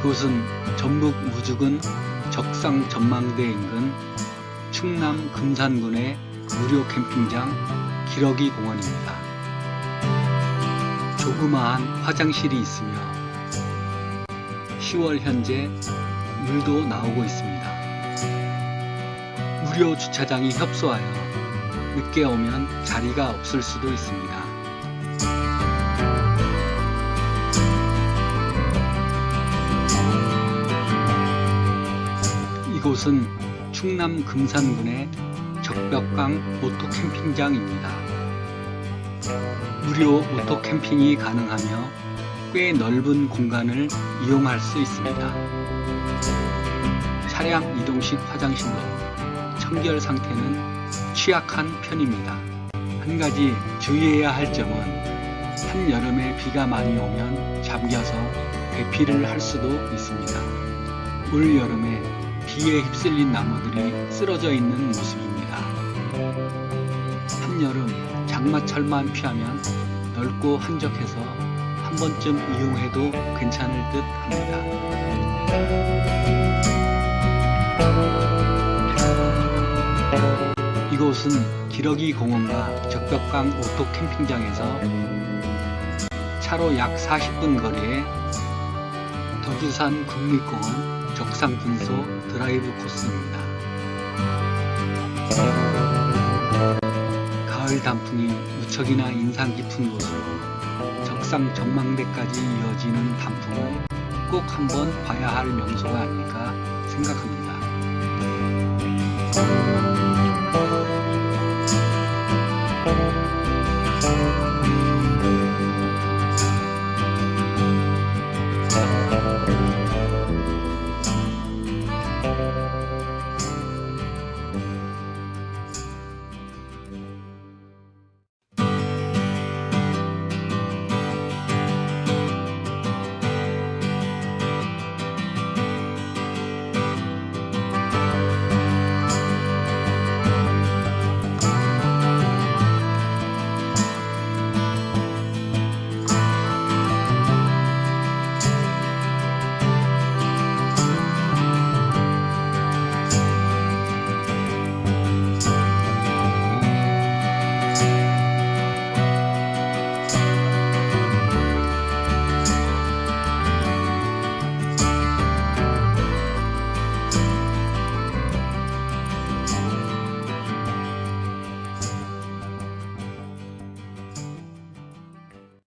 이곳은 전북 무주군 적상 전망대 인근 충남 금산군의 무료 캠핑장 기러기 공원입니다. 조그마한 화장실이 있으며 10월 현재 물도 나오고 있습니다. 무료 주차장이 협소하여 늦게 오면 자리가 없을 수도 있습니다. 이곳은 충남 금산군의 적벽강 오토 캠핑장입니다. 무료 오토 캠핑이 가능하며 꽤 넓은 공간을 이용할 수 있습니다. 차량 이동식 화장실로 청결 상태는 취약한 편입니다. 한 가지 주의해야 할 점은 한여름에 비가 많이 오면 잠겨서 배피를 할 수도 있습니다. 올 여름에 비에 휩쓸린 나무들이 쓰러져 있는 모습입니다. 한여름 장마철만 피하면 넓고 한적해서 한 번쯤 이용해도 괜찮을 듯 합니다. 이곳은 기러기 공원과 적벽강 오토 캠핑장에서 차로 약 40분 거리에 덕유산 국립공원 적상분소 드라이브 코스입니다. 가을 단풍이 무척이나 인상 깊은 곳으로 적상 전망대까지 이어지는 단풍은 꼭 한번 봐야 할 명소가 아닐까 생각합니다.